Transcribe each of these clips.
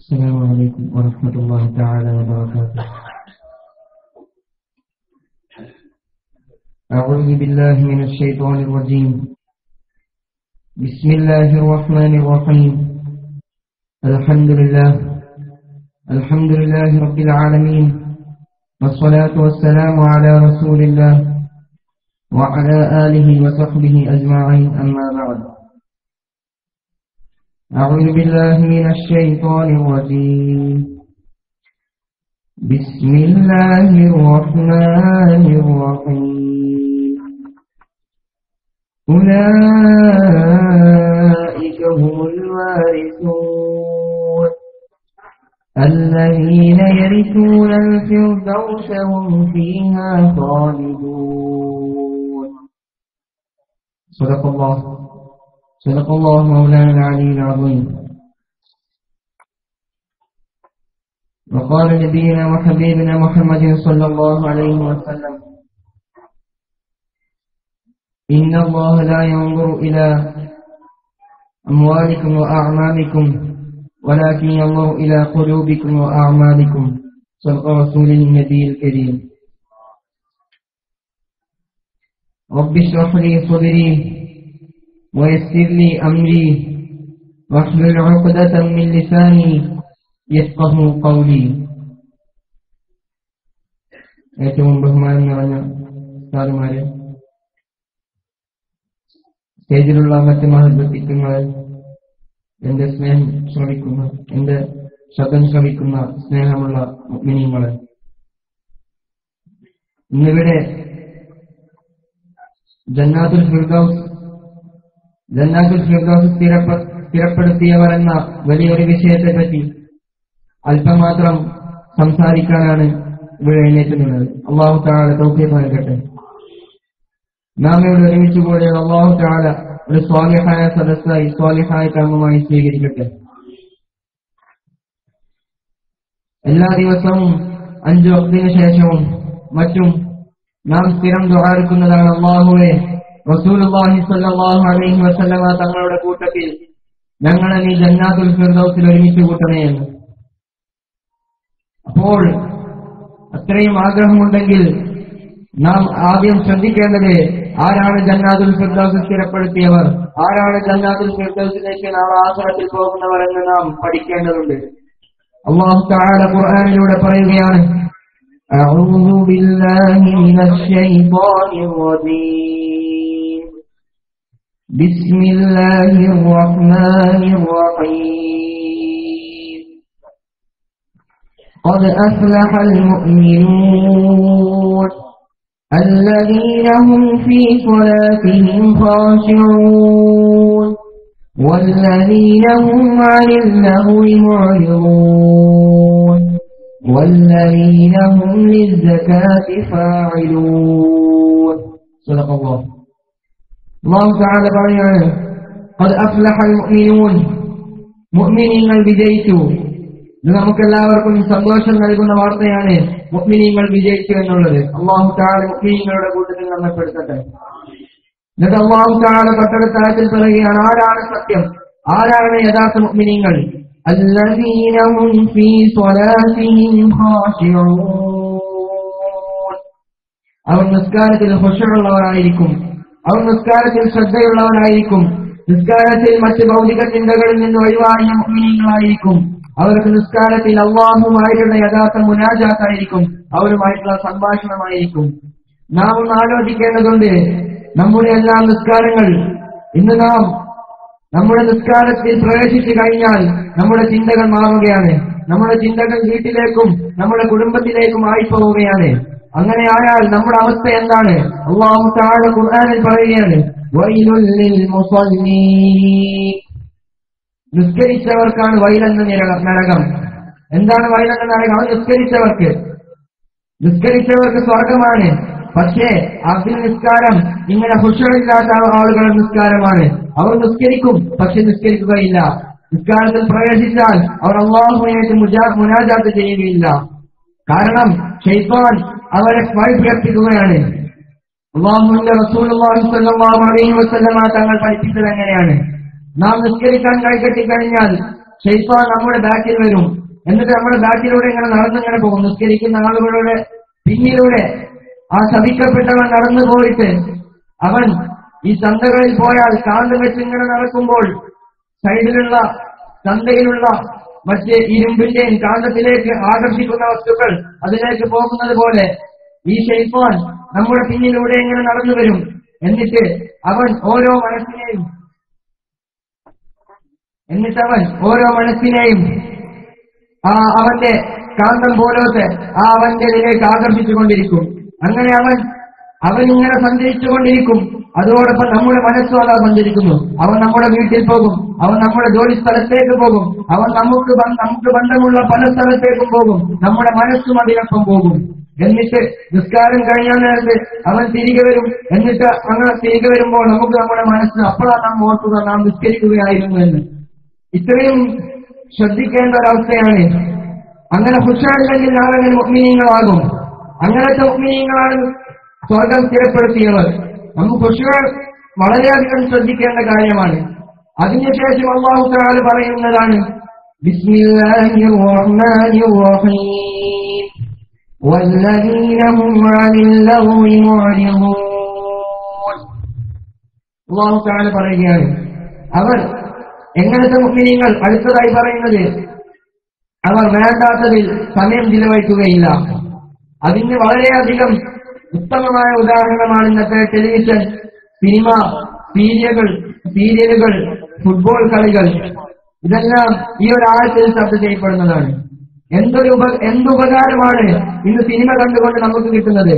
السلام عليكم ورحمة الله تعالى وبركاته. أعوذ بالله من الشيطان الرجيم. بسم الله الرحمن الرحيم. الحمد لله. الحمد لله رب العالمين. والصلاة والسلام على رسول الله وعلى آله وصحبه أجمعين. أما بعد. أعوذ بالله من الشيطان الرجيم. بسم الله الرحمن الرحيم. أولئك هم الوارثون. الذين يرثون الفردوس هم فيها خالدون. صدق الله. صدق الله مولانا العلي العظيم. وقال نبينا وحبيبنا محمد صلى الله عليه وسلم إن الله لا ينظر إلى أموالكم وأعمالكم ولكن ينظر إلى قلوبكم وأعمالكم. صدق رسول النبي الكريم. رب اشرح لي صدري. ويسر لي أمري واحلل عقدة من لساني يفقه قولي ഏറ്റവും ബഹുമാനം നിറഞ്ഞ സാറുമാരെ സ്റ്റേജിലുള്ള മറ്റ് മഹത്വത്തിങ്ങളെ എന്റെ സ്നേഹം ശ്രമിക്കുന്ന എന്റെ ശബ്ദം ശ്രമിക്കുന്ന സ്നേഹമുള്ള മിനിങ്ങളെ ഇന്നിവിടെ ജന്നാത്തുൽ ഫിർദൌസ് ജന്നാത്തുൽ ഫിർദൌസ് സ്ഥിരപ്പെ- സ്ഥിരപ്പെടുത്തിയവർ എന്ന വലിയൊരു വിഷയത്തെ പറ്റി അല്പമാത്രം സംസാരിക്കാനാണ് ഇവിടെ എഴുന്നേറ്റ് നിന്നത് അള്ളാഹു താഴെ തൗഫീഖ് നൽകട്ടെ. നാം ഇവിടെ ഒരുമിച്ച് പോലെ അള്ളാഹു താഴെ ഒരു സ്വാലിഹായ സദസ്സായി സ്വാലിഹായ കർമ്മമായി സ്വീകരിക്കട്ടെ. എല്ലാ ദിവസവും അഞ്ചു വക്തിനു ശേഷവും മറ്റും നാം സ്ഥിരം ദുആർക്കുന്നതാണ് അള്ളാഹുവെ. അലൈഹി വസല്ലമ തങ്ങളുടെ കൂട്ടത്തിൽ ഞങ്ങളെ നീ ജന്നാത്തുൽ ഫിർദൗസിൽ ഒരുമിച്ച് കൂട്ടണേ എന്ന് അപ്പോൾ അത്രയും ആഗ്രഹമുണ്ടെങ്കിൽ നാം ആദ്യം ശ്രദ്ധിക്കേണ്ടത് ആരാണ് ജന്നാത്തുൽ ഫിർദൗസ് സ്ഥിരപ്പെടുത്തിയവർ ആരാണ് ജന്നാത്തുൽ ഫിർദൗസിലേക്ക് നാളെ ആശ്രമത്തിൽ പോകുന്നവർ എന്ന് നാം പഠിക്കേണ്ടതുണ്ട് അള്ളാഹു തആല ഖുർആനിലൂടെ പറയുകയാണ് أعوذ بالله من الشيطان الرجيم بسم الله الرحمن الرحيم. قد أفلح المؤمنون الذين هم في صلاتهم خاشعون والذين هم عن اللهو معرضون والذين هم للزكاة فاعلون. صدق الله. الله تعالى പറയാണ് قد أفلح المؤمنون മുഅ്മിനീങ്ങൾ വിജയിച്ചു ഇത് നമുക്കെല്ലാവർക്കും സന്തോഷം നൽകുന്ന വാർത്തയാണ് മുഅ്മിനീങ്ങൾ വിജയിച്ചു എന്നുള്ളത് അള്ളാഹു താഴെ മുഅ്മിനീങ്ങളുടെ കൂട്ടത്തിൽ നമ്മെ പെടുത്തട്ടെ എന്നിട്ട് അള്ളാഹു താഴെ തൊട്ടടുത്ത ആയത്തിൽ പറയുകയാണ് ആരാണ് സത്യം ആരാണ് യഥാർത്ഥ മുഅ്മിനീങ്ങൾ الذين هم في صلاتهم خاشعون അവർ നിസ്കാരത്തിൽ ഹുഷറുള്ളവരായിരിക്കും അവർ നിസ്കാരത്തിൽ ശ്രദ്ധയുള്ളവനായിരിക്കും. നിസ്കാരത്തിൽ മറ്റ് ഭൗതിക ചിന്തകളിൽ നിന്ന് ഒഴിവാക്കിയ മുഅ്മിനീങ്ങളായിരിക്കും. അവർക്ക് നിസ്കാരത്തിൽ അള്ളാഹുമായിട്ടുള്ള യഥാർത്ഥ മുനാജാത്തായിരിക്കും. അവരുമായിട്ടുള്ള സംഭാഷണമായിരിക്കും. നാം ഒന്ന് ആലോചിക്കേണ്ടതുണ്ട്. നമ്മുടെ എല്ലാ നിസ്കാരങ്ങൾ ഇന്ന് നാം നമ്മുടെ നിസ്കാരത്തിൽ പ്രവേശിച്ചു കഴിഞ്ഞാൽ നമ്മുടെ ചിന്തകൾ മാറുകയാണ്. നമ്മുടെ ചിന്തകൾ വീട്ടിലേക്കും നമ്മുടെ കുടുംബത്തിലേക്കും ആയി ആയിപ്പോവുകയാണ്. അങ്ങനെ ആയാൽ നമ്മുടെ അവസ്ഥ എന്താണ്? അള്ളാഹു താഴെ ഖുർആനിൽ പറയുകയാണ്. നിസ്കരിച്ചവർക്കാണ് വൈലെന്ന നിര- നരകം. എന്താണ് വൈലെന്ന നരകം? അത് നിസ്കരിച്ചവർക്ക്. നിസ്കരിച്ചവർക്ക് സ്വർഗമാണ് പക്ഷേ അതിൽ നിസ്കാരം ഇങ്ങനെ ഹുഷറില്ലാത്ത ആളുകളുടെ നിസ്കാരമാണ്. അവർ നിസ്കരിക്കും പക്ഷെ നിസ്കരിക്കുകയില്ല. നിസ്കാരത്തിൽ പ്രവേശിച്ചാൽ അവർ അള്ളാഹുമായിട്ട് മുനാജാത്ത് ചെയ്യുകയില്ല. കാരണം ഷെയ്ത്താൻ അവരെ സ്മരിപ്പിക്കുകയാണ് അള്ളാഹുവിന്റെ സ്വല്ലല്ലാഹു അലൈഹി വസല്ലമ തങ്ങൾ പഠിപ്പിച്ചത് എങ്ങനെയാണ്? നാം നിസ്കരിക്കാൻ കൈകെട്ടി കഴിഞ്ഞാൽ ഷെയ്ഫാൻ നമ്മുടെ ബാക്കിൽ വരും. എന്നിട്ട് നമ്മുടെ ബാക്കിലൂടെ ഇങ്ങനെ നടന്നിങ്ങനെ പോകും. നിസ്കരിക്കുന്ന ആളുകളുടെ പിന്നിലൂടെ ആ ശപിക്കപ്പെട്ടവൻ നടന്നു പോയിട്ട് അവൻ ഈ ചന്തകളിൽ പോയാൽ കാണ്ട് വെച്ച് ഇങ്ങനെ നടക്കുമ്പോൾ സൈഡിലുള്ള ചന്തയിലുള്ള മറ്റ് ഇരുമ്പിന്റെയും കാന്തത്തിലേക്ക് ആകർഷിക്കുന്ന വസ്തുക്കൾ അതിലേക്ക് പോകുന്നത് പോലെ ഈ ഷെയ്ഫാൻ നമ്മുടെ പിന്നിലൂടെ ഇങ്ങനെ നടന്നു വരും. എന്നിട്ട് അവൻ ഓരോ മനസ്സിനെയും എന്നിട്ടവൻ ഓരോ മനസ്സിനെയും ആ അവന്റെ കാന്തം പോലത്തെ ആ അവന്റെ ഇതിലേക്ക് ആകർഷിച്ചുകൊണ്ടിരിക്കും അങ്ങനെ അവൻ അവൻ ഇങ്ങനെ സഞ്ചരിച്ചുകൊണ്ടിരിക്കും. അതോടൊപ്പം നമ്മുടെ മനസ്സും അതാ സഞ്ചരിക്കുന്നു. അവൻ നമ്മുടെ വീട്ടിൽ പോകും. അവൻ നമ്മുടെ ജോലി സ്ഥലത്തേക്ക് പോകും. അവൻ നമുക്ക് നമുക്ക് ബന്ധമുള്ള പല സ്ഥലത്തേക്കും പോകും. നമ്മുടെ മനസ്സും അതിനൊപ്പം പോകും. എന്നിട്ട് നിസ്കാരം കഴിഞ്ഞാൽ നേരത്ത് അവൻ തിരികെ വരും. എന്നിട്ട് അങ്ങനെ തിരികെ വരുമ്പോൾ നമുക്ക് നമ്മുടെ മനസ്സിന് അപ്പോഴാണ് നാം ഓർക്കുക നാം നിസ്കരിക്കുകയായിരുന്നു എന്ന്. ഇത്രയും ശ്രദ്ധിക്കേണ്ട ഒരവസ്ഥയാണ്. അങ്ങനെ ഹുഷാറില്ലെങ്കിൽ നാളെ മുഗ്മിനീങ്ങളാകും അങ്ങനത്തെ മുഗ്മിനീങ്ങളാണ് സ്വർഗം സ്ഥിരപ്പെടുത്തിയവർ നമുക്ക് പക്ഷികൾ വളരെയധികം ശ്രദ്ധിക്കേണ്ട കാര്യമാണ്. അതിനുശേഷം അള്ളാഹു താല പറയുന്നതാണ് പറയുകയാണ് അവർ എങ്ങനത്തെ മുസ്ലിങ്ങൾ? അടുത്തതായി പറയുന്നത് അവർ വേണ്ടാത്തതിൽ സമയം ചിലവഴിക്കുകയില്ല. അതിന് വളരെയധികം ഉത്തമമായ ഉദാഹരണമാണ് ഇന്നത്തെ ടെലിവിഷൻ സിനിമ സീരിയലുകൾ സീരിയലുകൾ ഫുട്ബോൾ കളികൾ. ഇതെല്ലാം ഈ ഒരാഴ്ചയിൽ ചർച്ച ചെയ്യപ്പെടുന്നതാണ്. എന്തൊരു എന്തുപകാരമാണ് ഇന്ന് സിനിമ കണ്ടുകൊണ്ട് നമുക്ക് കിട്ടുന്നത്?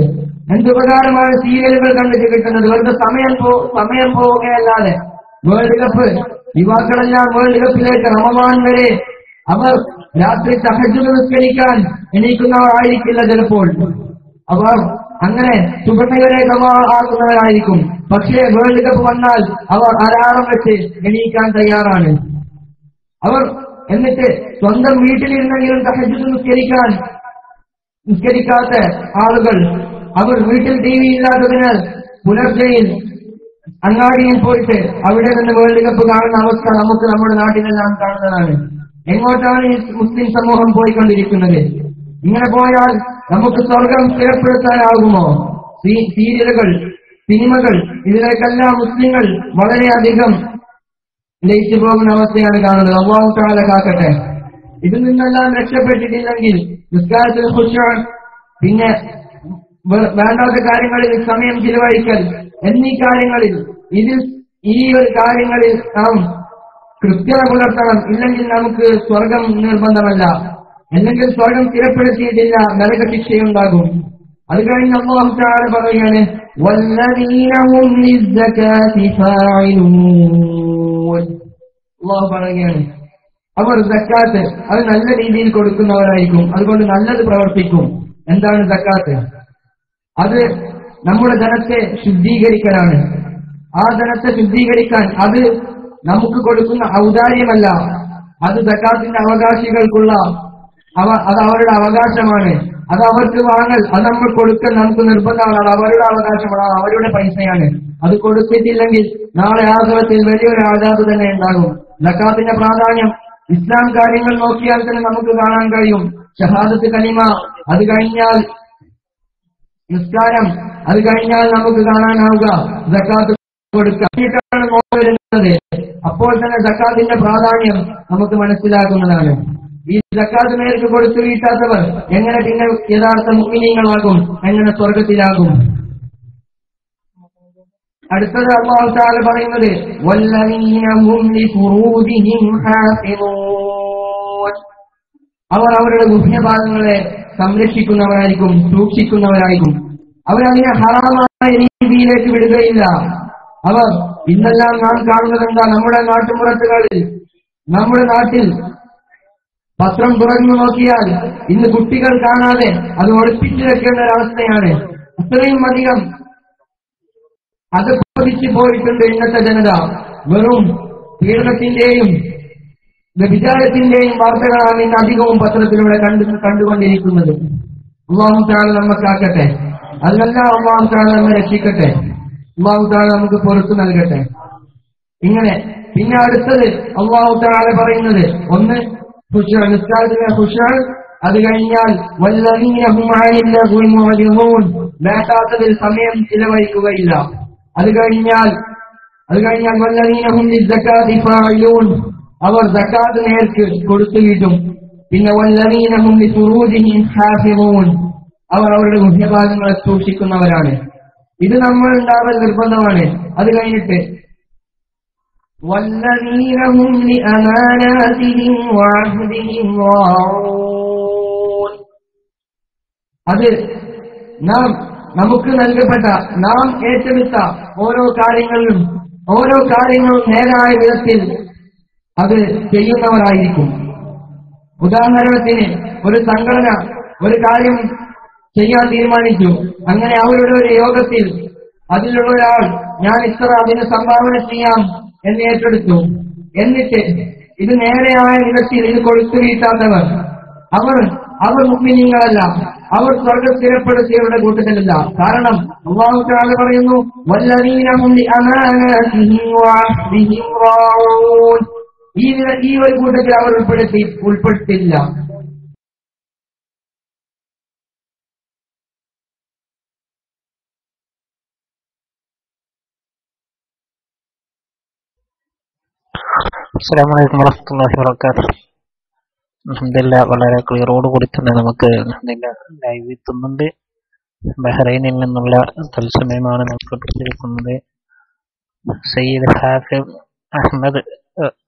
എന്തുപകാരമാണ് സീരിയലുകൾ കണ്ടിട്ട് കിട്ടുന്നത്? വെറുതെ സമയം പോ സമയം പോവുകയല്ലാതെ. വേൾഡ് കപ്പ് യുവാക്കളെല്ലാം വേൾഡ് കപ്പിലേക്ക് റമവാൻ വരെ അവർ രാത്രി സഹജ നിസ്കരിക്കാൻ എണീക്കുന്നവരായിരിക്കില്ല ചിലപ്പോൾ. അവർ അങ്ങനെ സുഗമയുടെ ആക്കുന്നവരായിരിക്കും പക്ഷേ വേൾഡ് കപ്പ് വന്നാൽ അവർ അലാറം വെച്ച് എണീക്കാൻ തയ്യാറാണ്. അവർ എന്നിട്ട് സ്വന്തം വീട്ടിലിരുന്നെങ്കിലും തഹജുദ് നിസ്കരിക്കാൻ നിസ്കരിക്കാത്ത ആളുകൾ അവർ വീട്ടിൽ ടി വി ഇല്ലാത്തതിനാൽ പുലർച്ചയിൽ അങ്ങാടിയിൽ പോയിട്ട് അവിടെ നിന്ന് വേൾഡ് കപ്പ് കാണുന്ന അവസ്ഥ നമുക്ക് നമ്മുടെ നാട്ടിലെല്ലാം കാണുന്നതാണ്. എങ്ങോട്ടാണ് ഈ മുസ്ലിം സമൂഹം പോയിക്കൊണ്ടിരിക്കുന്നത്? ഇങ്ങനെ പോയാൽ നമുക്ക് സ്വർഗം സ്ഥിരപ്പെടുത്താനാകുമോ സീ- സീരിയലുകൾ സിനിമകൾ ഇതിലേക്കെല്ലാം മുസ്ലിങ്ങൾ വളരെയധികം ലയിച്ചു പോകുന്ന അവസ്ഥയാണ് കാണുന്നത്. അള്ളാഹു താല കാക്കട്ടെ. ഇതിൽ നിന്നെല്ലാം രക്ഷപ്പെട്ടിട്ടില്ലെങ്കിൽ നിസ്കാരത്തിൽ ഖുശൂഅ്, പിന്നെ വേണ്ടാത്ത കാര്യങ്ങളിൽ സമയം ചിലവഴിക്കൽ എന്നീ കാര്യങ്ങളിൽ ഇതിൽ ഈ ഒരു കാര്യങ്ങളിൽ നാം കൃത്യത പുലർത്തണം. ഇല്ലെങ്കിൽ നമുക്ക് സ്വർഗം നിർബന്ധമല്ല. അല്ലെങ്കിൽ സ്വർഗം സ്ഥിരപ്പെടുത്തിയിട്ടില്ല നരക ശിക്ഷയുണ്ടാകും അത് കഴിഞ്ഞ് അള്ളാഹു താല പറയുകയാണ്. അള്ളാഹു പറയുകയാണ് അവർ സക്കാത്ത് അത് നല്ല രീതിയിൽ കൊടുക്കുന്നവരായിരിക്കും. അതുകൊണ്ട് നല്ലത് പ്രവർത്തിക്കും. എന്താണ് സക്കാത്ത്? അത് നമ്മുടെ ധനത്തെ ശുദ്ധീകരിക്കലാണ്. ആ ധനത്തെ ശുദ്ധീകരിക്കാൻ അത് നമുക്ക് കൊടുക്കുന്ന ഔദാര്യമല്ല. അത് സക്കാത്തിന്റെ അവകാശികൾക്കുള്ള അവ അത് അവരുടെ അവകാശമാണ്. അത് അവർക്ക് വാങ്ങൽ അത് നമ്മൾ കൊടുക്കൽ നമുക്ക് നിർബന്ധമാണ്. അവരുടെ അവകാശമാണ് അവരുടെ പൈസയാണ്. അത് കൊടുത്തിട്ടില്ലെങ്കിൽ നാളെ ആഗ്രഹത്തിൽ വലിയൊരു ആഘാത് തന്നെ ഉണ്ടാകും. സക്കാത്തിന്റെ പ്രാധാന്യം. ഇസ്ലാം കാര്യങ്ങൾ നോക്കിയാൽ തന്നെ നമുക്ക് കാണാൻ കഴിയും. ഷഹാദത്ത് കലിമ അത് കഴിഞ്ഞാൽ നിസ്കാരം അത് കഴിഞ്ഞാൽ നമുക്ക് കാണാനാവുക. ജക്കാത്ത് കൊടുക്കാണ് വരുന്നത്. അപ്പോൾ തന്നെ ജക്കാത്തിന്റെ പ്രാധാന്യം നമുക്ക് മനസ്സിലാക്കുന്നതാണ് ഈ സക്കാത്ത് മേൽക്ക് കൊടുത്തു വീട്ടാത്തവർ എങ്ങനെ നിങ്ങൾ യഥാർത്ഥ മുഗ്നീങ്ങളാകും എങ്ങനെ സ്വർഗത്തിലാകും അടുത്തത് അള്ളാഹു പറയുന്നത് അവർ അവരുടെ ഗുഹ്യഭാഗങ്ങളെ സംരക്ഷിക്കുന്നവരായിരിക്കും സൂക്ഷിക്കുന്നവരായിരിക്കും. അവരതിനെ ഹറാമായ രീതിയിലേക്ക് വിടുകയില്ല. അവർ ഇന്നെല്ലാം നാം കാണുന്നത് എന്താ നമ്മുടെ നാട്ടുപുറത്തുകളിൽ നമ്മുടെ നാട്ടിൽ പത്രം തുറന്നു നോക്കിയാൽ ഇന്ന് കുട്ടികൾ കാണാതെ അത് ഒളിപ്പിച്ചു വെക്കേണ്ട ഒരവസ്ഥയാണ് അത്രയും അധികം അത് പതിച്ചു പോയിട്ടുണ്ട് ഇന്നത്തെ ജനത. വെറും പീഡനത്തിന്റെയും വ്യഭിചാരത്തിന്റെയും വാർത്തകളാണ് ഇന്ന് അധികവും പത്രത്തിലൂടെ കണ്ടു കണ്ടുകൊണ്ടിരിക്കുന്നത്. അള്ളാഹു നമ്മക്കാക്കട്ടെ നമുക്കാക്കട്ടെ അതിനല്ല അള്ളാഹു താല നമ്മെ രക്ഷിക്കട്ടെ. അള്ളാഹു താല നമുക്ക് പുറത്തു നൽകട്ടെ. ഇങ്ങനെ പിന്നെ അടുത്തത് അള്ളാഹു താല പറയുന്നത് ഒന്ന് ഖുശൂ, നിസ്കാരത്തിലെ ഖുശൂ, അത് കഴിഞ്ഞാൽ വല്ലദീനഹും അനിൽ ലഗ്വി മുഅ്രിദൂൻ വേണ്ടാത്തതിൽ സമയം ചിലവഴിക്കുകയില്ല അത് കഴിഞ്ഞാൽ അത് കഴിഞ്ഞാൽ വല്ലവീനഹും അവർ സക്കാത്ത് നേർക്ക് കൊടുത്തു കിട്ടും പിന്നെ വല്ലവീനഹും അവർ അവരുടെ ഗുഹ്യഭാഗങ്ങളെ സൂക്ഷിക്കുന്നവരാണ്. ഇത് നമ്മൾ ഉണ്ടാവൽ നിർബന്ധമാണ്. അത് കഴിഞ്ഞിട്ട് والذين هم لأماناتهم وعهدهم راعون അത് നാം നമുക്ക് നൽകപ്പെട്ട നാം ഏറ്റെടുത്ത ഓരോ കാര്യങ്ങളിലും ഓരോ കാര്യങ്ങളും നേരായ വിധത്തിൽ അത് ചെയ്യുന്നവരായിരിക്കും ഉദാഹരണത്തിന് ഒരു സംഘടന ഒരു കാര്യം ചെയ്യാൻ തീരുമാനിച്ചു അങ്ങനെ അവരുടെ ഒരു യോഗത്തിൽ അതിലുള്ള ഒരാൾ ഞാൻ ഇത്ര അതിന് സംഭാവന ചെയ്യാം എന്ന് ഏറ്റെടുത്തു. എന്നിട്ട് ഇത് നേരെയായ വിധത്തിൽ ഇത് കൊടുത്തു വീട്ടാത്തവർ അവർ അവർ മുമ്പിനിങ്ങളല്ല അവർ സ്വർഗം സ്ഥിരപ്പെടുത്തിയവരുടെ കൂട്ടത്തിലല്ല. കാരണം അള്ളാഹു താല പറയുന്നു ഈ ഒരു കൂട്ടത്തിൽ അവർ ഉൾപ്പെടുത്തി ഉൾപ്പെട്ടില്ല അസ്സാം വലൈക്കും വറഹമത്തല്ലാഹി വർക്കാത്ത് അൽഹംദുലില്ലാ വളരെ ക്ലിയറോട് കൂടി തന്നെ നമുക്ക് അൽഹംദുലില്ലാ ലൈവ് എത്തുന്നുണ്ട്. ബഹ്റൈനിൽ നിന്നുള്ള തത്സമയമാണ് നമുക്ക് കൊടുത്തിരിക്കുന്നത്. സയ്യിദ് ഹാഫിദ് അഹമ്മദ്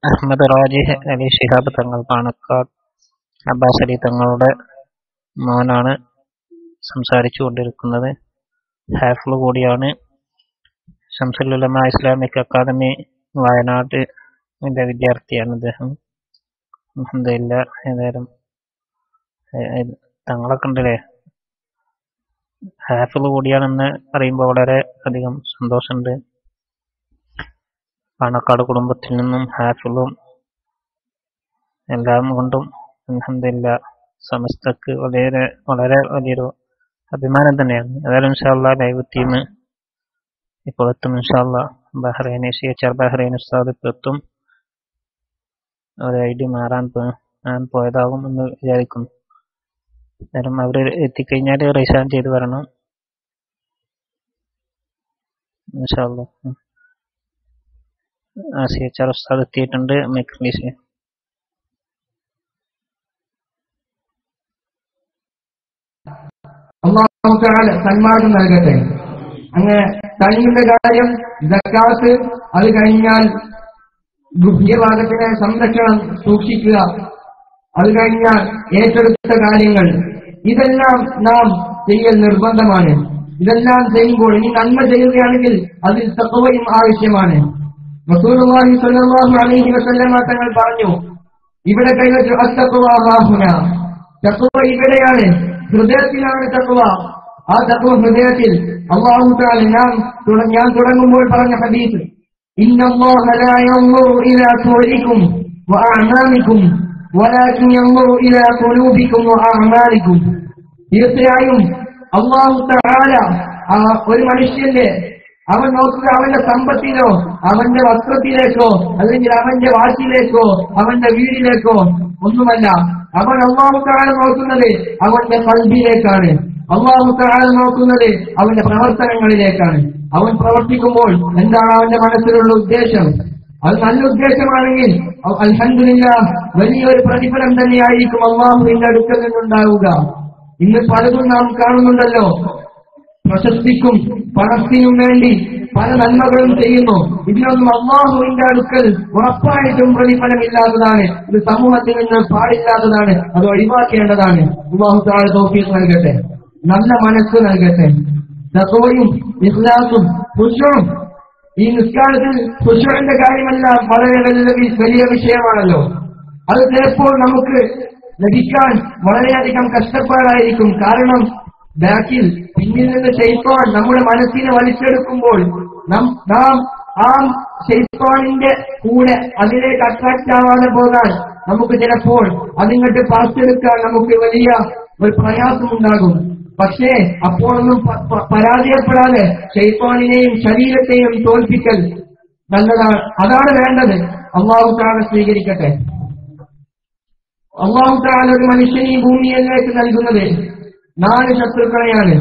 അഹമ്മദ് റാജിഹ് അലി ഷിഹാബ് തങ്ങൾ പാണക്കാട് അബ്ബാസ് അലി തങ്ങളുടെ മോനാണ് സംസാരിച്ചു കൊണ്ടിരിക്കുന്നത്. ഹാഫിൾ കൂടിയാണ്. ഷംസുലുലമ ഇസ്ലാമിക് അക്കാദമി വയനാട് ന്റെ വിദ്യാർത്ഥിയാണ് അദ്ദേഹം അൽഹംദുലില്ല ഏതായാലും തങ്ങളൊക്കെ ഉണ്ടല്ലേ? ഹാഫിൾ കൂടിയാണെന്ന് പറയുമ്പോൾ വളരെ അധികം സന്തോഷമുണ്ട്. പാണക്കാട് കുടുംബത്തിൽ നിന്നും ഹാഫിളും എല്ലാം കൊണ്ടും അൽഹംദുലില്ല സമസ്തക്ക് വളരെ വളരെ വലിയൊരു അഭിമാനം തന്നെയാണ്. ഏതായാലും ഇൻഷാല്ല ലൈവ് ടീം ഇപ്പോൾ എത്തും ഇൻഷാല്ല Bahrain C H R Bahrain ഉസ്താദ് ഇപ്പോൾ എത്തും ഐ ഡി മാറാൻ ഞാൻ പോയതാകും എന്ന് വിചാരിക്കുന്നു. കാരണം അവർ എത്തിക്കഴിഞ്ഞാൽ റിസൈൻ ചെയ്ത് വരണം. സി എച്ച് ആർ ഉസ്താദ് എത്തിയിട്ടുണ്ട്. മൈക്ക് സന്മാർഗം നൽകട്ടെ. അങ്ങനെ കഴിവിന്റെ കാര്യം അത് കഴിഞ്ഞാൽ ഗുഹ്യഭാഗത്തിനെ സംരക്ഷണം സൂക്ഷിക്കുക. അത് കഴിഞ്ഞാൽ ഏറ്റെടുത്ത കാര്യങ്ങൾ. ഇതെല്ലാം നാം ചെയ്യൽ നിർബന്ധമാണ്. ഇതെല്ലാം ചെയ്യുമ്പോൾ ഇനി നന്മ ചെയ്യുകയാണെങ്കിൽ അതിൽ തത്വയും ആവശ്യമാണ്. റസൂലുള്ളാഹി സ്വല്ലല്ലാഹു അലൈഹി തങ്ങൾ പറഞ്ഞു ഇവിടെ കൈവച്ചു അത്തഖ്വാഹുന തഖ്വ ഇവിടെയാണ്. ഹൃദയത്തിലാണ് തഖ്വ ആ തഖ്വ ഹൃദയത്തിൽ തആല ഞാൻ ഞാൻ തുടങ്ങുമ്പോൾ പറഞ്ഞ ഹദീസ് إن الله لا ينظر إلى صوركم وأعمالكم ولكن ينظر إلى قلوبكم وأعمالكم തീർച്ചയായും അള്ളാഹു തആല ആ ഒരു മനുഷ്യന്റെ അവൻ നോക്കുക അവന്റെ സമ്പത്തിലോ അവന്റെ വസ്ത്രത്തിലേക്കോ അല്ലെങ്കിൽ അവന്റെ വാക്കിലേക്കോ അവന്റെ വീടിലേക്കോ ഒന്നുമല്ല അവൻ അള്ളാഹു താഴെ നോക്കുന്നത് അവന്റെ കൽബിലേക്കാണ് അള്ളാഹു താഴെ നോക്കുന്നത് അവന്റെ പ്രവർത്തനങ്ങളിലേക്കാണ് അവൻ പ്രവർത്തിക്കുമ്പോൾ എന്താണ് അവന്റെ മനസ്സിലുള്ള ഉദ്ദേശം? അത് നല്ല ഉദ്ദേശമാണെങ്കിൽ അൽഹന്ദില്ല വലിയൊരു പ്രതിഫലം തന്നെയായിരിക്കും അള്ളാഹുവിന്റെ അടുക്കൽ നിന്നുണ്ടാവുക. ഇന്ന് പലതും നാം കാണുന്നുണ്ടല്ലോ. പ്രശസ്തിക്കും പണത്തിനും വേണ്ടി പല നന്മകളും ചെയ്യുന്നു. ഇതിനൊന്നും അള്ളാഹുവിന്റെ അടുക്കൽ ഉറപ്പായിട്ടും പ്രതിഫലമില്ലാത്തതാണ്. ഇത് സമൂഹത്തിൽ നിന്ന് പാടില്ലാത്തതാണ്. അത് ഒഴിവാക്കേണ്ടതാണ്. അള്ളാഹു താഴെ നൽകട്ടെ. നല്ല മനസ്സ് നൽകട്ടെ. തത്വയും ഇഖ്ലാസും ഖുശൂഉം ഈ നിസ്കാരത്തിൽ ഖുശൂഇന്റെ കാര്യമെല്ലാം വളരെ വലിയ വിഷയമാണല്ലോ. അത് ചിലപ്പോൾ നമുക്ക് ലഭിക്കാൻ വളരെയധികം കഷ്ടപ്പാടായിരിക്കും. കാരണം ബാക്കിൽ പിന്നിൽ നിന്ന് ഷെയ്ത്താൻ നമ്മുടെ മനസ്സിനെ വലിച്ചെടുക്കുമ്പോൾ നാം ആ ഷെയ്ത്താനിന്റെ കൂടെ അതിലേക്ക് അട്രാക്ട് ആവാതെ പോകാൻ നമുക്ക് ചിലപ്പോൾ അതിങ്ങോട്ട് പാസ്സെടുക്കാൻ നമുക്ക് വലിയ ഒരു പ്രയാസമുണ്ടാകും. പക്ഷേ അപ്പോഴൊന്നും പരാജയപ്പെടാതെ ഷെയ്ത്താനിനെയും ശരീരത്തെയും തോൽപ്പിക്കൽ നല്ലതാണ്. അതാണ് വേണ്ടത്. അള്ളാഹു താല സ്വീകരിക്കട്ടെ. അള്ളാഹു താല ഒരു മനുഷ്യനെ ഈ ഭൂമിയിലേക്ക് നൽകുന്നത് നാല് ശത്രുക്കളെയാണ്.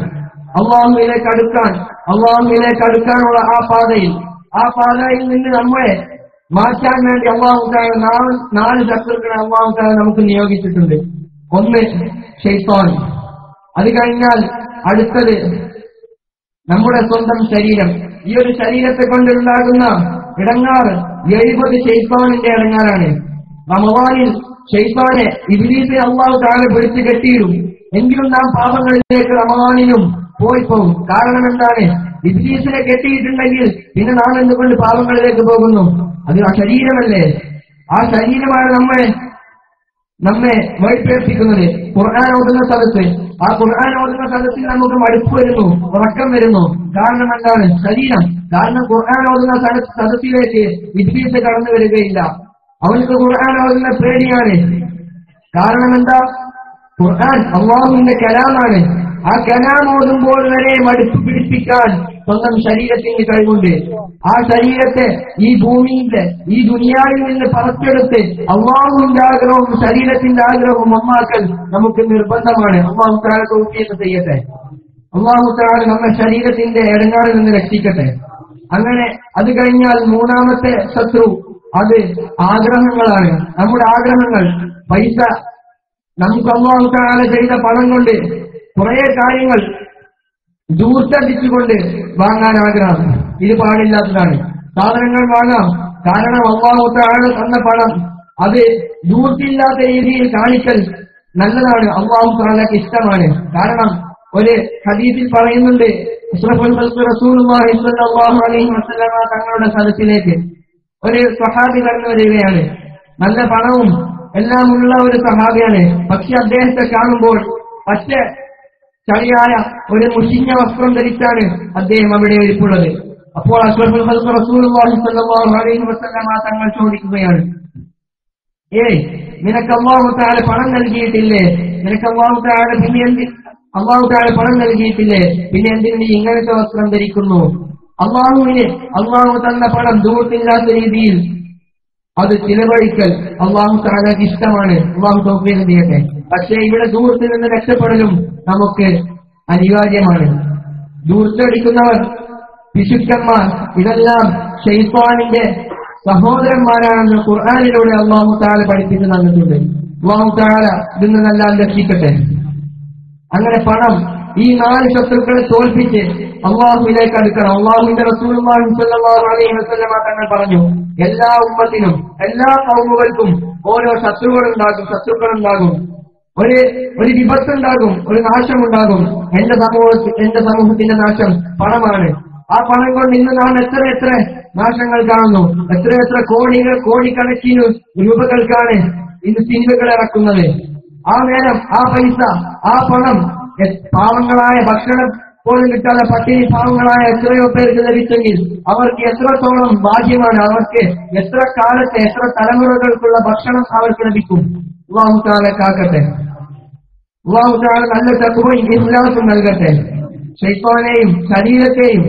അള്ളാഹുവിലേക്ക് അടുക്കാൻ അള്ളാഹുവിലേക്ക് അടുക്കാനുള്ള ആ പാതയിൽ ആ പാതയിൽ നിന്ന് നമ്മളെ മാറ്റാൻ വേണ്ടി അള്ളാഹു താല നാല് നാല് ശത്രുക്കളെ അള്ളാഹു താല നമുക്ക് നിയോഗിച്ചിട്ടുണ്ട്. ഒന്ന് ഷെയ്ത്താൻ അത് കഴിഞ്ഞാൽ അടുത്തത് നമ്മുടെ സ്വന്തം ശരീരം. ഈ ഒരു ശരീരത്തെ കൊണ്ടുണ്ടാകുന്ന ഇടങ്ങാർ എഴുപത് ഷെയ്ത്താനിന്റെ ഇടങ്ങാറാണ്. റമവാനിൽ ഷെയ്ത്താനെ ഇവിടെ അള്ളാഹു താഴെ പിടിച്ചു കെട്ടിയിടും. എങ്കിലും നാം പാപങ്ങളിലേക്ക് റമവാനിലും പോയി പോകും. കാരണം എന്താണ്? ഇബിലീസിനെ കെട്ടിയിട്ടുണ്ടെങ്കിൽ പിന്നെ നാം എന്തുകൊണ്ട് പാപങ്ങളിലേക്ക് പോകുന്നു? അത് ആ ശരീരമല്ലേ? ആ ശരീരമാണ് നമ്മളെ നമ്മെ വഴിപ്പേർപ്പിക്കുന്നത് ഖുർആൻ ഓതുന്ന സ്ഥലത്ത് ആ ഖുർആൻ ഓതുന്ന സ്ഥലത്തിൽ നമുക്ക് മടുപ്പ് വരുന്നു ഉറക്കം വരുന്നു. കാരണം എന്താണ്? ശരീരം. കാരണം ഖുർആൻ ഓതുന്ന സ്ഥല- സ്ഥലത്തിലേക്ക് വിദ്യാഭ്യാസം കടന്നു വരികയില്ല. അവനക്ക് ഖുർആൻ ഓതുന്ന പേടിയാണ്. കാരണം എന്താ? ഖുർആൻ അള്ളാഹുവിന്റെ കലാമാണ്. ആ കലാം ഓടുമ്പോൾ വരെ മടുപ്പ് പിടിപ്പിക്കാൻ സ്വന്തം ശരീരത്തിന് കഴിവുണ്ട് ആ ശരീരത്തെ ഈ ഭൂമിയിലെ ഈ ദുനിയാവിൽ നിന്ന് പറച്ചെടുത്ത് അള്ളാഹുവിന്റെ ആഗ്രഹവും ശരീരത്തിന്റെ ആഗ്രഹവും അമ്മാക്കൽ നമുക്ക് നിർബന്ധമാണ്. അള്ളാഹു താഴെ ചെയ്യട്ടെ. അള്ളാഹു നമ്മുടെ ശരീരത്തിന്റെ ഇടങ്ങാറിൽ നിന്ന് രക്ഷിക്കട്ടെ. അങ്ങനെ അത് കഴിഞ്ഞാൽ മൂന്നാമത്തെ ശത്രു അത് ആഗ്രഹങ്ങളാണ്. നമ്മുടെ ആഗ്രഹങ്ങൾ പൈസ. നമുക്ക് അള്ളാഹു ചെയ്ത പണം കൊണ്ട് കുറെ കാര്യങ്ങൾ ദൂർത്തടിച്ചുകൊണ്ട് വാങ്ങാൻ ആഗ്രഹം. ഇത് പാടില്ലാത്തതാണ്. സാധനങ്ങൾ വാങ്ങാം. കാരണം അള്ളാഹു താഴെ തന്ന പണം. അത് ദൂർത്തില്ലാത്ത രീതിയിൽ കാണിക്കൽ നല്ലതാണ്. അള്ളാഹു താഴേക്ക് ഇഷ്ടമാണ്. കാരണം ഒരു ഹദീസിൽ പറയുന്നുണ്ട് തങ്ങളുടെ സദസ്സിലേക്ക് ഒരു സഹാബി കടന്നു വരികയാണ് നല്ല പണവും എല്ലാമുള്ള ഒരു സഹാബിയാണ് പക്ഷെ അദ്ദേഹത്തെ കാണുമ്പോൾ പറ്റ ചളിയായ ഒരു മുഷിഞ്ഞ വസ്ത്രം ധരിച്ചാണ് അദ്ദേഹം അവിടെ ഇരിപ്പുള്ളത്. അപ്പോൾ റസൂലുള്ളാഹി അലൈഹി വസല്ലമ തങ്ങൾ ചോദിക്കുകയാണ് ഏ നിനക്ക് താഴെ പണം നൽകിയിട്ടില്ലേ? നിനക്ക് അള്ളാഹു പിന്നെ എന്തി അള്ളാഹു പണം നൽകിയിട്ടില്ലേ? പിന്നെ എന്തിന് നീ ഇങ്ങനത്തെ വസ്ത്രം ധരിക്കുന്നു? അള്ളാഹുവിന് അള്ളാഹു തന്ന പണം ദൂരത്തില്ലാത്ത രീതിയിൽ അത് ചിലവഴിക്കൽ അള്ളാഹു താലാക്ക് ഇഷ്ടമാണ്. അള്ളാഹു തോഫീഖ് ചെയ്യട്ടെ പക്ഷേ ഇവിടെ ദൂരത്തിൽ നിന്ന് രക്ഷപ്പെടലും നമുക്ക് അനിവാര്യമാണ്. ദൂരത്തടിക്കുന്നവർ പിശുക്കന്മാർ ഇതെല്ലാം ഷെയ്ഫാനിന്റെ സഹോദരന്മാരാണെന്ന് ഖുർആാനിലൂടെ അള്ളാഹു താല പഠിപ്പിച്ചു തന്നിട്ടുണ്ട്. അള്ളാഹു താല ഇതിൽ നിന്നെല്ലാം രക്ഷിക്കട്ടെ. അങ്ങനെ പണം ഈ നാല് ശത്രുക്കളെ തോൽപ്പിച്ച് അള്ളാഹുവിലേക്ക് അടുക്കണം. അള്ളാഹുവിന്റെ വസല്ലമ തങ്ങൾ പറഞ്ഞു എല്ലാ ഉമ്മത്തിനും എല്ലാ കൗമുകൾക്കും ഓരോ ശത്രുക്കളുണ്ടാകും ശത്രുക്കളുണ്ടാകും. ഒരു ഒരു വിപത്തുണ്ടാകും ഒരു നാശമുണ്ടാകും. എന്റെ സമൂഹത്തിൽ എന്റെ സമൂഹത്തിന്റെ നാശം പണമാണ്. ആ പണം കൊണ്ട് ഇന്ന് നാം എത്ര എത്ര നാശങ്ങൾ കാണുന്നു. എത്ര എത്ര കോടികൾ കോടിക്കണക്കിന് രൂപകൾക്കാണ് ഇന്ന് സിനിമകൾ ഇറക്കുന്നത്. ആ നേരം ആ പൈസ ആ പണം പാവങ്ങളായ ഭക്ഷണം പോലും കിട്ടാതെ പട്ടിണി പാവങ്ങളായ എത്രയോ പേർക്ക് ലഭിച്ചെങ്കിൽ അവർക്ക് എത്രത്തോളം ഭാഗ്യമാണ് അവർക്ക് എത്ര കാലത്തെ എത്ര തലമുറകൾക്കുള്ള ഭക്ഷണം അവർക്ക് ലഭിക്കും. അള്ളാഹു താല കാക്കട്ടെ. അള്ളാഹു താല നല്ല തത്വയും ഇസ്ലാസും നൽകട്ടെ. ശൈത്താനെയും ശരീരത്തെയും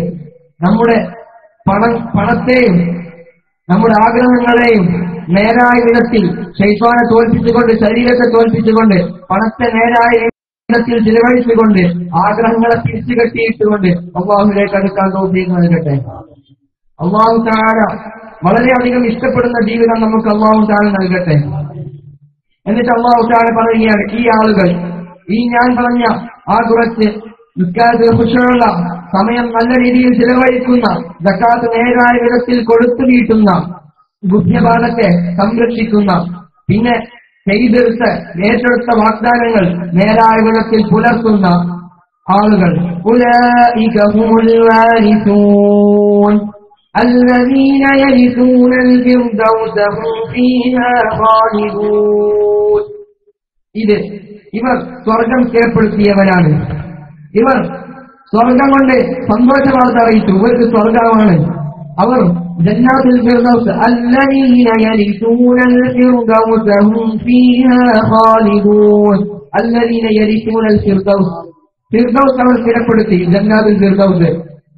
നമ്മുടെ പണം പണത്തെയും നമ്മുടെ ആഗ്രഹങ്ങളെയും നേരായ വിധത്തിൽ ശൈത്താനെ തോൽപ്പിച്ചുകൊണ്ട് ശരീരത്തെ തോൽപ്പിച്ചുകൊണ്ട് പണത്തെ നേരായ വിധത്തിൽ ചിലവഴിച്ചുകൊണ്ട് ആഗ്രഹങ്ങളെ തിരിച്ചു കെട്ടിയിട്ടുകൊണ്ട് അള്ളാഹുലേക്ക് അടുക്കാൻ തോന്നിയെന്ന് നൽകട്ടെ. അള്ളാഹു താര വളരെയധികം ഇഷ്ടപ്പെടുന്ന ജീവിതം നമുക്ക് അള്ളാഹു താര നൽകട്ടെ. എന്നിട്ട് അള്ളാഹു താര പറയുകയാണ് ഈ ആളുകൾ ഈ ഞാൻ പറഞ്ഞ ആ കുറച്ച് നിസ്കാരത്തിൽ കുശമുള്ള സമയം നല്ല രീതിയിൽ ചിലവഴിക്കുന്ന ജക്കാത്ത് നേരായ വിധത്തിൽ കൊടുത്തു വീട്ടുന്ന ബുദ്ധിഭാഗത്തെ സംരക്ഷിക്കുന്ന പിന്നെ ചെയ്തെടുത്ത ഏറ്റെടുത്ത വാഗ്ദാനങ്ങൾ നേരായ വിധത്തിൽ പുലർത്തുന്ന ആളുകൾ ഉലൈക ഹുമുൽ വാരിസൂൻ الذين يرثون الفردوس هم فيها خالدون ഇത് ഇവർ സ്വർഗം സ്ഥിരപ്പെടുത്തിയവരാണ് ഇവർ സ്വർഗം കൊണ്ട് സന്തോഷ വാർത്ത അറിയിച്ചു ഇവർക്ക് സ്വർഗമാണ് جنات الفردوس الذين يرثون الفردوس هم فيها خالدون. الذين يرثون الفردوس فردوس جنات الفردوس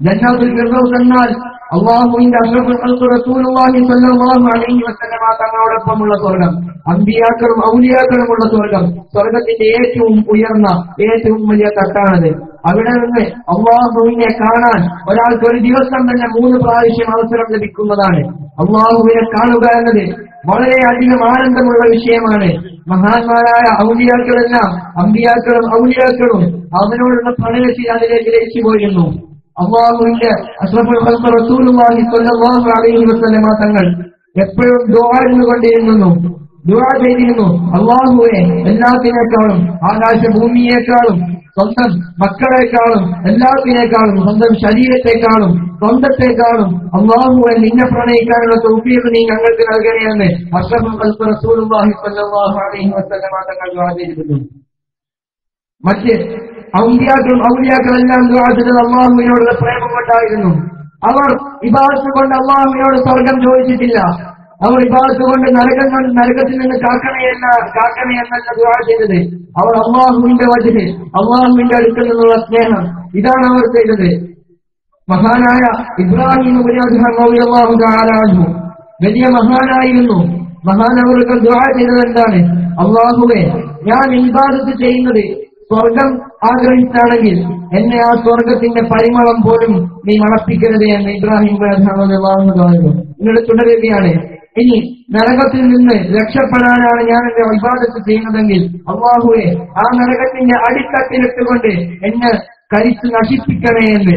جنات الفردوس النار അള്ളാഹുവിന്റെ അഷ്റഫുൽ റസൂലുള്ളാഹി സ്വല്ലല്ലാഹു അലൈഹി വസല്ലമ തങ്ങളോടൊപ്പമുള്ള സ്വർഗം. അമ്പിയാക്കളും ഔലിയാക്കളുമുള്ള സ്വർഗം. സ്വർഗത്തിന്റെ ഏറ്റവും ഉയർന്ന ഏറ്റവും വലിയ തട്ടാണത്. അവിടെ നിന്ന് അള്ളാഹുവിനെ കാണാൻ ഒരാൾക്ക് ഒരു ദിവസം തന്നെ മൂന്ന് പ്രാവശ്യം അവസരം ലഭിക്കുന്നതാണ്. അള്ളാഹുവിനെ കാണുക എന്നത് വളരെയധികം ആനന്ദമുള്ള വിഷയമാണ്. മഹാന്മാരായ ഔലിയാക്കളെല്ലാം അമ്പിയാക്കളും ഔലിയാക്കളും അവനോടുള്ള പ്രണയത്തിൽ അതിലേക്ക് ലയിച്ചു പോയിരുന്നു അള്ളാഹുവിന്റെ അഷ്റഫുൽ റസൂലുള്ളാഹി സ്വല്ലല്ലാഹു അലൈഹി വസല്ലമ തങ്ങൾ എപ്പോഴും ദുആ കൊണ്ടിരുന്നു ദുആ ചെയ്തിരുന്നു. അള്ളാഹുവെ എല്ലാത്തിനേക്കാളും ആകാശഭൂമിയേക്കാളും സ്വന്തം മക്കളെക്കാളും എല്ലാത്തിനേക്കാളും സ്വന്തം ശരീരത്തെക്കാളും സ്വന്തത്തെക്കാളും അള്ളാഹുവെ നിന്നെ പ്രണയിക്കാനുള്ള തൗഫീഖ് നീ ഞങ്ങൾക്ക് നൽകണമെന്ന് അഷ്റഫുൽ റസൂലുള്ളാഹി സ്വല്ലല്ലാഹു അലൈഹി വസല്ലമ തങ്ങൾ ദുആ ചെയ്തിരുന്നു. മറ്റ് ഔലിയാക്കളും ഔലിയാക്കളെല്ലാം ദുആ അള്ളാഹുവിനോടുള്ള പ്രേമം കൊണ്ടായിരുന്നു. അവർ ഇബാദത്ത് കൊണ്ട് അള്ളാഹുവിനോട് സ്വർഗം ചോദിച്ചിട്ടില്ല. അവർ ഇബാദത്ത് കൊണ്ട് നരകം കൊണ്ട് നരകത്തിൽ നിന്ന് കാക്കണയല്ല കാക്കണയെന്നല്ല ദുആ ചെയ്തത്. അവർ അള്ളാഹുവിന്റെ വചന് അള്ളാഹുവിന്റെ അടുക്കൽ നിന്നുള്ള സ്നേഹം ഇതാണ് അവർ ചെയ്തത്. മഹാനായ ഇബ്രാഹിം അള്ളാഹു ആരാജു വലിയ മഹാനായിരുന്നു. മഹാനവർക്ക് ദുആ ചെയ്തത് എന്താണ്? അള്ളാഹുവെ ഞാൻ ഇബാദത്ത് ചെയ്യുന്നത് സ്വർഗം ആഗ്രഹിച്ചാണെങ്കിൽ എന്നെ ആ സ്വർഗത്തിന്റെ പരിമളം പോലും നീ മണപ്പിക്കരുത് എന്ന് ഇബ്രാഹിം പറഞ്ഞു. എന്നിട്ട് തുടരുകയാണ്. ഇനി നരകത്തിൽ നിന്ന് രക്ഷപ്പെടാനാണ് ഞാൻ എന്റെ വിവാദത്ത് ചെയ്യുന്നതെങ്കിൽ അള്ളാഹുവെ ആ നരകത്തിന്റെ അടിത്തട്ടിലിട്ടുകൊണ്ട് എന്നെ കരിച്ച് നശിപ്പിക്കണേ എന്ന്.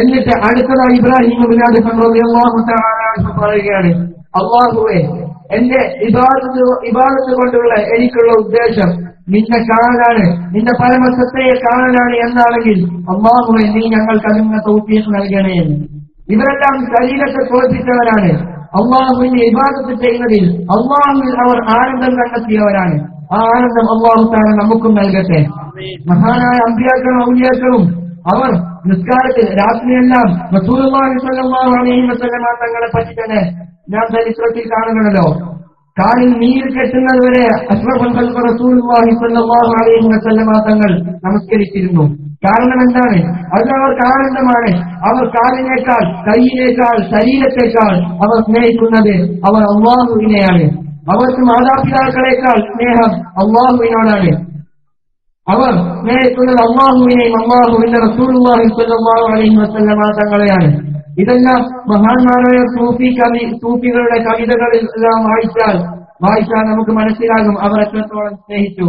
എന്നിട്ട് അടുത്തതായി ഇബ്രാഹിം അള്ളാഹു പറയുകയാണ് അള്ളാഹുവെ എന്റെ ഇബാദത്ത് ഇബാദത്ത് കൊണ്ടുള്ള എനിക്കുള്ള ഉദ്ദേശം നിന്നെ കാണാനാണ് നിന്റെ പരമസത്തയെ കാണാനാണ് എന്നാണെങ്കിൽ അള്ളാഹുവെ നീ ഞങ്ങൾക്ക് അതിനുള്ള തൗഫീഖ് നൽകണേ എന്ന്. ഇവരെല്ലാം ശരീരത്തെ തോൽപ്പിച്ചവരാണ്. അള്ളാഹുവിന്റെ ഇബാദത്ത് ചെയ്യുന്നതിൽ അള്ളാഹുവിൽ അവർ ആനന്ദം കണ്ടെത്തിയവരാണ്. ആ ആനന്ദം അമ്മാവുത്താണ് നമുക്കും നൽകട്ടെ. മഹാനായ അമ്പിയാക്കളും ഔലിയാക്കളും അവർ നിസ്കാരത്തിൽ രാത്രിയെല്ലാം തങ്ങളെ പറ്റി തന്നെ ഞാൻ ചരിത്രത്തിൽ കാണുന്നുണ്ടല്ലോ കാലിൽ നീര് കെട്ടുന്നത് വരെ തങ്ങൾ നമസ്കരിച്ചിരുന്നു. കാരണം എന്താണ്? അത് അവർക്ക് ആനന്ദമാണ്. അവർ കാലിനേക്കാൾ കൈയിനേക്കാൾ ശരീരത്തെക്കാൾ അവർ സ്നേഹിക്കുന്നത് അവർ അള്ളാഹുവിനെയാണ്. അവർക്ക് മാതാപിതാക്കളെക്കാൾ സ്നേഹം അള്ളാഹുവിനോടാണ്. അവർ നേരിട്ടുള്ളത് അള്ളാഹുവിനെയും അള്ളാഹുവിന്റെ റസൂലുള്ളാഹി അലൈഹി വസല്ലമ തങ്ങളെയാണ്. ഇതെല്ലാം മഹാന്മാരായ സൂഫി കവി സൂഫികളുടെ കവിതകളിൽ എല്ലാം വായിച്ചാൽ വായിച്ചാൽ നമുക്ക് മനസ്സിലാകും അവർ എത്രത്തോളം സ്നേഹിച്ചു.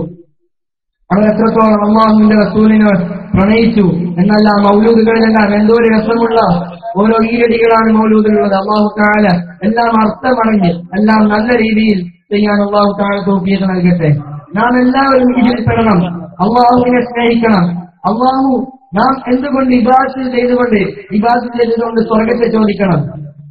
അവർ എത്രത്തോളം അള്ളാഹുവിന്റെ റസൂലിനെ പ്രണയിച്ചു. എന്നല്ല മൗലൂദുകളിലെല്ലാം എന്തോ ഒരു രസമുള്ള ഓരോ ഈരടികളാണ് മൗലൂദിലുള്ളത് അള്ളാഹു താല എല്ലാം അർത്ഥമടങ്ങി എല്ലാം നല്ല രീതിയിൽ ചെയ്യാൻ അള്ളാഹു താല തോപ്പിയത് നൽകട്ടെ. നാം എല്ലാവരും ഇതിൽ അള്ളാഹുവിനെ സ്നേഹിക്കണം. അള്ളാഹു നാം എന്തുകൊണ്ട് ഇബാദത്ത് ചെയ്തുകൊണ്ട് ഇബാദത്ത് ചെയ്തുകൊണ്ട് സ്വർഗത്തെ ചോദിക്കണം?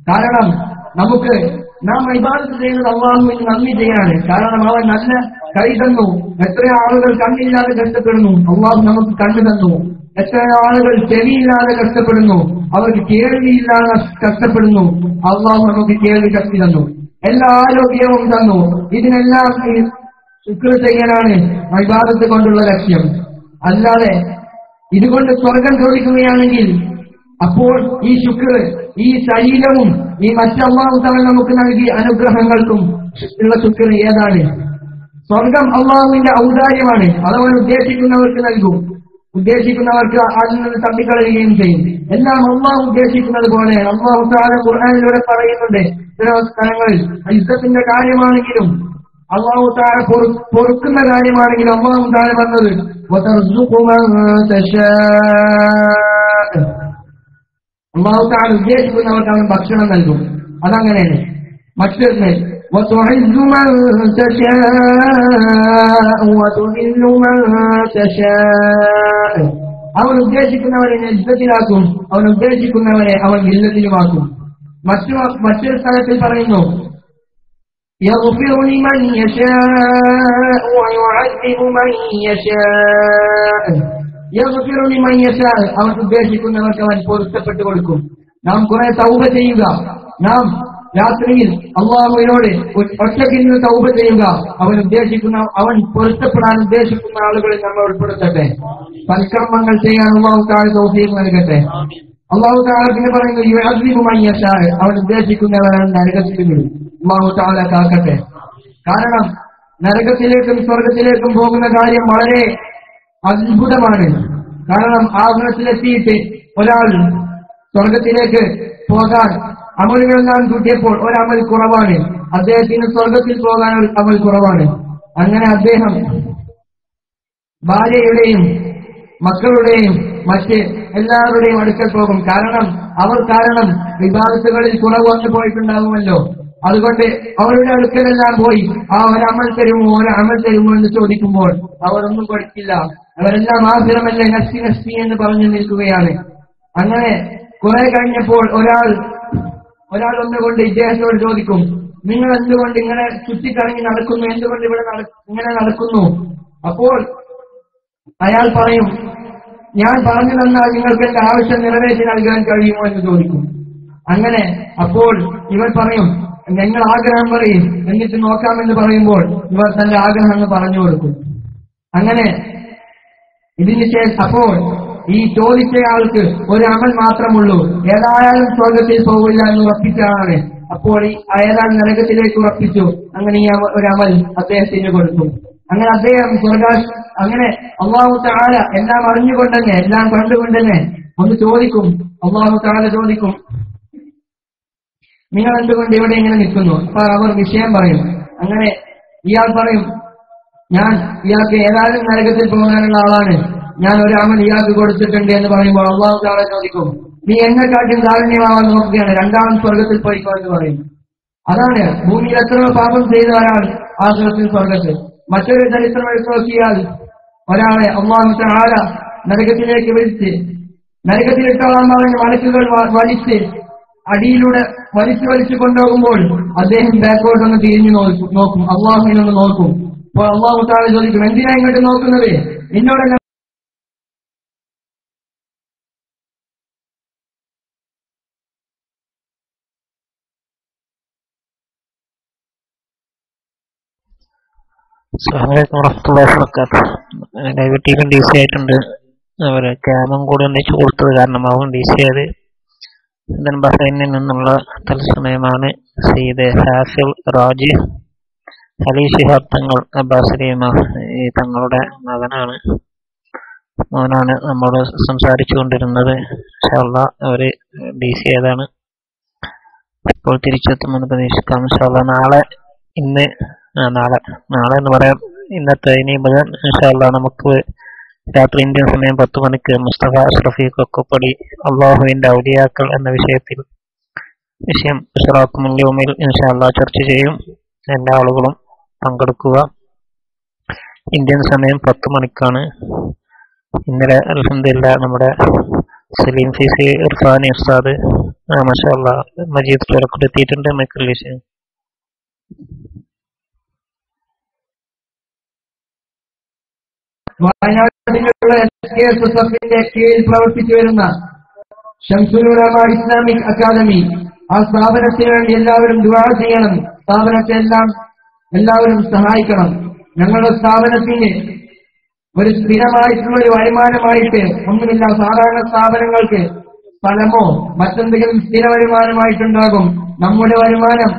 കാരണം നമുക്ക് നാം ഇബാദത്ത് ചെയ്യുന്നത് അള്ളാഹുവിന് നന്ദി ചെയ്യാനാണ്. കാരണം അവൻ നല്ല കൈ തന്നു. എത്ര ആളുകൾ കണ്ണില്ലാതെ കഷ്ടപ്പെടുന്നു. അള്ളാഹു നമുക്ക് കണ്ണു തന്നു. എത്ര ആളുകൾ ചെവിയില്ലാതെ കഷ്ടപ്പെടുന്നു. അവർക്ക് കേൾവിയില്ലാതെ കഷ്ടപ്പെടുന്നു. അള്ളാഹു നമുക്ക് കേൾവി ശക്തി തന്നു. എല്ലാ ആരോഗ്യവും തന്നു. ഇതിനെല്ലാം ശുക്ർ ചെയ്യാനാണ് വൈവാദത്ത് കൊണ്ടുള്ള ലക്ഷ്യം. അല്ലാതെ ഇതുകൊണ്ട് സ്വർഗം ചോദിക്കുകയാണെങ്കിൽ അപ്പോൾ ഈ ശുക്ർ ഈ ശരീരവും ഈ മറ്റല്ലാഹു തവൻ നമുക്ക് നൽകിയ അനുഗ്രഹങ്ങൾക്കും ഉള്ള ശുക്ർ ഏതാണ്? സ്വർഗം അള്ളാഹുവിന്റെ ഔദാര്യമാണ്. അതവൻ ഉദ്ദേശിക്കുന്നവർക്ക് നൽകും. ഉദ്ദേശിക്കുന്നവർക്ക് അതിൽ നിന്ന് തള്ളിക്കളയുകയും ചെയ്യും. എല്ലാം അള്ളാഹു ഉദ്ദേശിക്കുന്നത് പോലെ? അള്ളാഹു താല ഖുർആാനിലൂടെ പറയുന്നുണ്ട് ചില സ്ഥലങ്ങളിൽ യുദ്ധത്തിന്റെ കാര്യമാണെങ്കിലും അള്ളാഹു താര പൊറുക്കുന്ന കാര്യമാണെങ്കിലും അള്ളാഹു താര പറഞ്ഞത് അള്ളാഹു താര ഉദ്ദേശിക്കുന്നവർക്ക് അവൻ ഭക്ഷണം നൽകും അതങ്ങനെയാണ് മറ്റൊന്ന് وتعز من تشاء وتذل من تشاء അവൻ ഉദ്ദേശിക്കുന്നവരെ യുദ്ധത്തിലാക്കും അവൻ ഉദ്ദേശിക്കുന്നവരെ അവൻ ഇല്ലത്തിലുമാക്കും മറ്റു മറ്റൊരു സ്ഥലത്തിൽ പറയുന്നു يغفر لمن يشاء ويعذب من يشاء يغفر لمن يشاء അവൻ ഉദ്ദേശിക്കുന്നവർക്ക് അവൻ പൊരുത്തപ്പെട്ടു കൊടുക്കും നാം കുറെ തൗബ ചെയ്യുക നാം രാത്രിയിൽ അള്ളാഹുവിനോട് ഒറ്റയ്ക്ക് നിന്ന് തൗബ ചെയ്യുക അവൻ ഉദ്ദേശിക്കുന്ന അവൻ പൊരുത്തപ്പെടാൻ ഉദ്ദേശിക്കുന്ന ആളുകളിൽ നമ്മൾ ഉൾപ്പെടുത്തട്ടെ സൽക്കർമ്മങ്ങൾ ചെയ്യാൻ അള്ളാഹു താഴെ തൗഫീഖ് നൽകട്ടെ അള്ളാഹു താല പിന്നെ പറയുന്നു യുഅദ്ദിബുമയ്യശാ അവൻ ഉദ്ദേശിക്കുന്നവരാണ് നരകത്തിൽ വിടും അള്ളാഹു താല കാക്കട്ടെ. കാരണം നരകത്തിലേക്കും സ്വർഗത്തിലേക്കും പോകുന്ന കാര്യം വളരെ അത്ഭുതമാണ്. കാരണം ആഗ്രഹത്തിലെത്തിയിട്ട് ഒരാൾ സ്വർഗത്തിലേക്ക് പോകാൻ അമലുകൾ നാം കൂട്ടിയപ്പോൾ ഒരമൽ കുറവാണ്. അദ്ദേഹത്തിന് സ്വർഗത്തിൽ പോകാൻ ഒരു അമൽ കുറവാണ്. അങ്ങനെ അദ്ദേഹം ഭാര്യയുടെയും മക്കളുടെയും മറ്റ് എല്ലാവരുടെയും അടുക്കൽ പോകും. കാരണം അവർ കാരണം വിവാദത്തുകളിൽ കുറവ് വന്നു പോയിട്ടുണ്ടാകുമല്ലോ അതുകൊണ്ട് അവരുടെ അടുക്കലെല്ലാം പോയി. ആ ഒരമൽ തരുമോ ഒരമൽ തരുമോ എന്ന് ചോദിക്കുമ്പോൾ അവരൊന്നും കൊടുക്കില്ല അവരെല്ലാം ആഗ്രഹമല്ലേ നസ്തി നസ്തി എന്ന് പറഞ്ഞു നിൽക്കുകയാണ്. അങ്ങനെ കുറെ കഴിഞ്ഞപ്പോൾ ഒരാൾ ഒരാൾ ഒന്നുകൊണ്ട് ഇദ്ദേഹത്തോട് ചോദിക്കും നിങ്ങൾ എന്തുകൊണ്ട് ഇങ്ങനെ ചുറ്റിക്കറങ്ങി നടക്കുന്നു? എന്തുകൊണ്ട് ഇവിടെ ഇങ്ങനെ നടക്കുന്നു? അപ്പോൾ അയാൾ പറയും ഞാൻ പറഞ്ഞു തന്നാൽ നിങ്ങൾക്ക് എന്റെ ആവശ്യം നിറവേറ്റി നൽകാൻ കഴിയുമോ? എന്ന് ചോദിക്കും. അങ്ങനെ അപ്പോൾ ഇവർ പറയും ഞങ്ങൾ ആഗ്രഹം പറയും. എന്നിട്ട് നോക്കാമെന്ന് പറയുമ്പോൾ ഇവർ തന്റെ ആഗ്രഹങ്ങൾ പറഞ്ഞു കൊടുക്കും. അങ്ങനെ ഇതിന് ശേഷം അപ്പോൾ ഈ ചോദിച്ചയാൾക്ക് ഒരു അമൽ മാത്രമുള്ളൂ. ഏതായാലും സ്വർഗത്തിൽ പോകില്ല എന്ന് ഉറപ്പിച്ചാണ് അപ്പോൾ ഈ അയാൾ നരകത്തിലേക്ക് ഉറപ്പിച്ചു. അങ്ങനെ ഈ ഒരു അമൽ അദ്ദേഹത്തിന് കൊടുക്കും അങ്ങനെ അദ്ദേഹം സ്വർഗാശ് അങ്ങനെ അള്ളാഹു താല എല്ലാം അറിഞ്ഞുകൊണ്ട് തന്നെ എല്ലാം കണ്ടുകൊണ്ട് തന്നെ ഒന്ന് ചോദിക്കും. അള്ളാഹു താല ചോദിക്കും നിങ്ങൾ എന്തുകൊണ്ട് ഇവിടെ ഇങ്ങനെ നിൽക്കുന്നു? അപ്പൊ അവർ വിഷയം പറയും. അങ്ങനെ ഇയാൾ പറയും ഞാൻ ഇയാൾക്ക് ഏതായാലും നരകത്തിൽ പോകാനുള്ള ആളാണ്. ഞാൻ ഒരു ഇയാൾക്ക് കൊടുത്തിട്ടുണ്ട് എന്ന് പറയുമ്പോൾ അള്ളാഹു താല ചോദിക്കും നീ എന്നെക്കാട്ടും കാരുണ്യമാവാൻ നോക്കുകയാണ്. രണ്ടാമത് സ്വർഗത്തിൽ പോയിക്കോ എന്ന് പറയും. അതാണ് ഭൂമിയിൽ എത്ര പാപം ചെയ്ത ഒരാൾ ആശ്രമത്തിൽ സ്വർഗത്തിൽ മറ്റൊരു ചരിത്രം എടുത്തു ഒരാളെ അള്ളാഹു ആര നരകത്തിലേക്ക് വിളിച്ച് നരകത്തിലിട്ടോളം പറഞ്ഞ് വ- വലിച്ച് അടിയിലൂടെ വലിച്ചു വലിച്ചു കൊണ്ടുപോകുമ്പോൾ അദ്ദേഹം ബാക്കോട്ട് ഒന്ന് തിരിഞ്ഞു നോക്കും നോക്കും. അള്ളാഹുവിനൊന്ന് നോക്കും. അപ്പോൾ അള്ളാഹു താഴെ ചോദിക്കും എന്തിനാ ഇങ്ങോട്ട് നോക്കുന്നത്? എന്നോട് ലൈവ് ടീമിൽ ഡി സി ആയിട്ടുണ്ട്. അവരെ ക്യാമും കൂടെ ഒന്നിച്ച് കൊടുത്തത് കാരണം അവൻ ഡി സി ആയത്. ഇന്ത്യൻ ബഹ്റൈനിൽ നിന്നുള്ള തത്സമയമാണ് സയ്യിദ് ഹാഫിൽ റാജി. അലി ഷിഹാബ് തങ്ങൾ അബ്ബാസിലി തങ്ങളുടെ മകനാണ്. മോനാണ് നമ്മോട് സംസാരിച്ചു കൊണ്ടിരുന്നത് ഇൻഷാല്ല അവർ ഡി സി ആയതാണ്. ഇപ്പോൾ തിരിച്ചെത്തുമെന്ന് പ്രതീക്ഷിക്കാം. ഷാള നാളെ ഇന്ന് നാളെ നാളെ എന്ന് പറയാം. ഇന്നത്തെ ഇനി മുതൽ ഷാള നമുക്ക് രാത്രി ഇന്ത്യൻ സമയം പത്ത് മണിക്ക് മുസ്തഫ അഷ്റഫി കൊക്കപ്പടി അള്ളാഹുവിന്റെ ഔലിയാക്കൾ എന്ന വിഷയത്തിൽ വിഷയം ഇഷ്റാഖ് മുല്യോമിൽ ഇൻഷാല്ല ചർച്ച ചെയ്യും. എല്ലാ ആളുകളും പങ്കെടുക്കുക. ഇന്ത്യൻ സമയം പത്ത് മണിക്കാണ്. ഇന്നലെ അലഹമില്ല നമ്മുടെ സലീം സി സി ഇർഫാൻ ആ മഷാല്ല മജീദ് പേരക്കൂടെ എത്തിയിട്ടുണ്ട്. മൈക്കിൾ വയനാട്ടിലുള്ള എസ് കെ എസ് എസ് എഫിന്റെ കീഴിൽ പ്രവർത്തിച്ചു വരുന്ന ഷംസുലുലമ ഇസ്ലാമിക് അക്കാദമി. ആ സ്ഥാപനത്തിന് വേണ്ടി എല്ലാവരും ദുവാ ചെയ്യണം. സ്ഥാപനത്തെ എല്ലാം എല്ലാവരും സഹായിക്കണം. ഞങ്ങളുടെ സ്ഥാപനത്തിന് ഒരു സ്ഥിരമായിട്ടുള്ള ഒരു വരുമാനമായിട്ട് ഒന്നുമില്ല. സാധാരണ സ്ഥാപനങ്ങൾക്ക് സ്ഥലമോ മറ്റെന്തെങ്കിലും സ്ഥിര വരുമാനമായിട്ടുണ്ടാകും. നമ്മുടെ വരുമാനം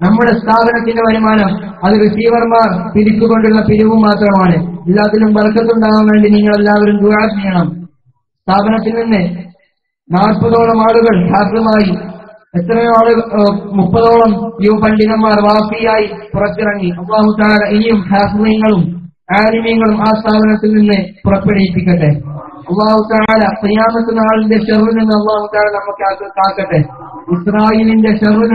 നമ്മുടെ സ്ഥാപനത്തിന്റെ വരുമാനം അത് റിസീവർമാർ പിരിക്കുകൊണ്ടുള്ള പിരിവ് മാത്രമാണ്. എല്ലാത്തിലും വർക്കത്തുണ്ടാകാൻ വേണ്ടി നിങ്ങൾ എല്ലാവരും ദുരാ ചെയ്യണം. സ്ഥാപനത്തിൽ നിന്ന് നാൽപ്പതോളം ആളുകൾ ഹാഫിമായി എത്രയോ ആളുകൾ മുപ്പതോളം യുവ പണ്ഡിതന്മാർ വാസിയായി പുറത്തിറങ്ങി. അള്ളാഹു ഇനിയും ഹാഫിങ്ങളും ആലിമ്യങ്ങളും ആ സ്ഥാപനത്തിൽ നിന്ന് പുറപ്പെടുവിപ്പിക്കട്ടെ. അള്ളാഹു താല ക്രിയാമത്ത് നാളിന്റെ ഷെറിൽ നിന്ന് അള്ളാഹു താല നമുക്ക് കാക്ക- കാക്കട്ടെ. ഇസ്രായേലിന്റെ ഷെറിൽ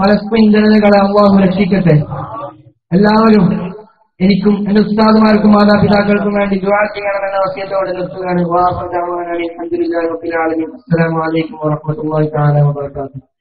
പലസ്തീൻ ജനതകളെ അള്ളാഹു രക്ഷിക്കട്ടെ. എല്ലാവരും എനിക്കും എന്റെ ഉസ്താദുമാർക്കും മാതാപിതാക്കൾക്കും വേണ്ടി ദുആ ചെയ്യണമെന്ന വസ്യത്തോടെ നിർത്തുകയാണ്. അസ്സലാമു അലൈക്കും വറഹ്മത്തുള്ളാഹി തആല വബറകാതുഹു.